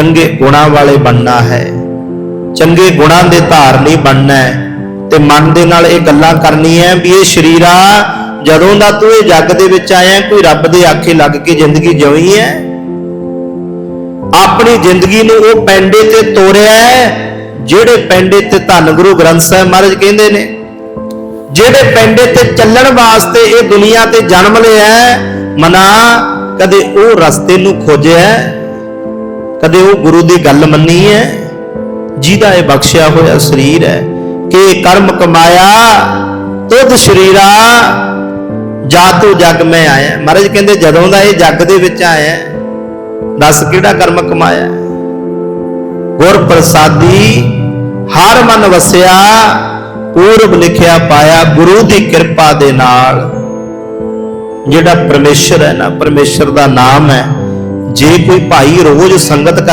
ਚੰਗੇ ਗੁਣਾਂ ਵਾਲੇ ਬਣਨਾ ਹੈ। ਚੰਗੇ ਗੁਣਾਂ ਦੇ ਧਾਰਨੀ ਬਣਨਾ ਹੈ। ਤੇ ਮਨ ਦੇ ਨਾਲ ਇਹ ਗੱਲਾਂ ਕਰਨੀ ਹੈ ਵੀ ਇਹ ਸ਼ਰੀਰਾ ਜਦੋਂ ਦਾ ਤੂੰ ਇਹ ਜੱਗ ਦੇ ਵਿੱਚ ਆਇਆ, ਕੋਈ ਰੱਬ ਦੇ ਆਖੇ ਲੱਗ ਕੇ ਜ਼ਿੰਦਗੀ ਜਿਉਈ ਹੈ। ਆਪਣੀ ਜ਼ਿੰਦਗੀ ਨੂੰ ਉਹ ਪੈਂਡੇ ਤੇ ਤੋਰਿਆ ਹੈ, ਜਿਹੜੇ ਪੈਂਡੇ ਤੇ ਧੰਨ ਗੁਰੂ ਗ੍ਰੰਥ ਸਾਹਿਬ ਮਹਾਰਾਜ ਕਹਿੰਦੇ ਨੇ, ਜਿਹੜੇ ਪੈਂਡੇ ਤੇ ਚੱਲਣ ਵਾਸਤੇ ਇਹ ਦੁਨੀਆ ਤੇ ਜਨਮ ਲਿਆ ਮਨਾ ਕਦੇ ਉਹ ਰਸਤੇ ਨੂੰ ਖੋਜਿਆ ਕਦੇ ਉਹ ਗੁਰੂ ਦੀ ਗੱਲ ਮੰਨੀ ਹੈ ਜਿਹਦਾ ਇਹ ਬਖਸ਼ਿਆ ਹੋਇਆ ਸਰੀਰ ਹੈ ਕਿ ਕਰਮ ਕਮਾਇਆ, ਤੁਧ ਸ਼ਰੀਰਾ ਜਾ ਤੂੰ ਜਗ ਮੈਂ ਆਇਆ। ਮਹਾਰਾਜ ਕਹਿੰਦੇ, ਜਦੋਂ ਦਾ ਇਹ ਜੱਗ ਦੇ ਵਿੱਚ ਆਇਆ, ਦੱਸ ਕਿਹੜਾ ਕਰਮ ਕਮਾਇਆ? ਗੁਰ ਪ੍ਰਸਾਦੀ, ਹਰ ਮਨ ਵਸਿਆ, ਪੂਰਬ ਲਿਖਿਆ ਪਾਇਆ ਗੁਰੂ ਦੀ ਕਿਰਪਾ ਦੇ ਨਾਲ। ਜਿਹੜਾ ਪਰਮੇਸ਼ਰ ਹੈ ਨਾ, ਪਰਮੇਸ਼ਰ ਦਾ ਨਾਮ ਹੈ ਜੇ ਕੋਈ ਭਾਈ ਰੋਜ਼ ਸੰਗਤ ਕਰ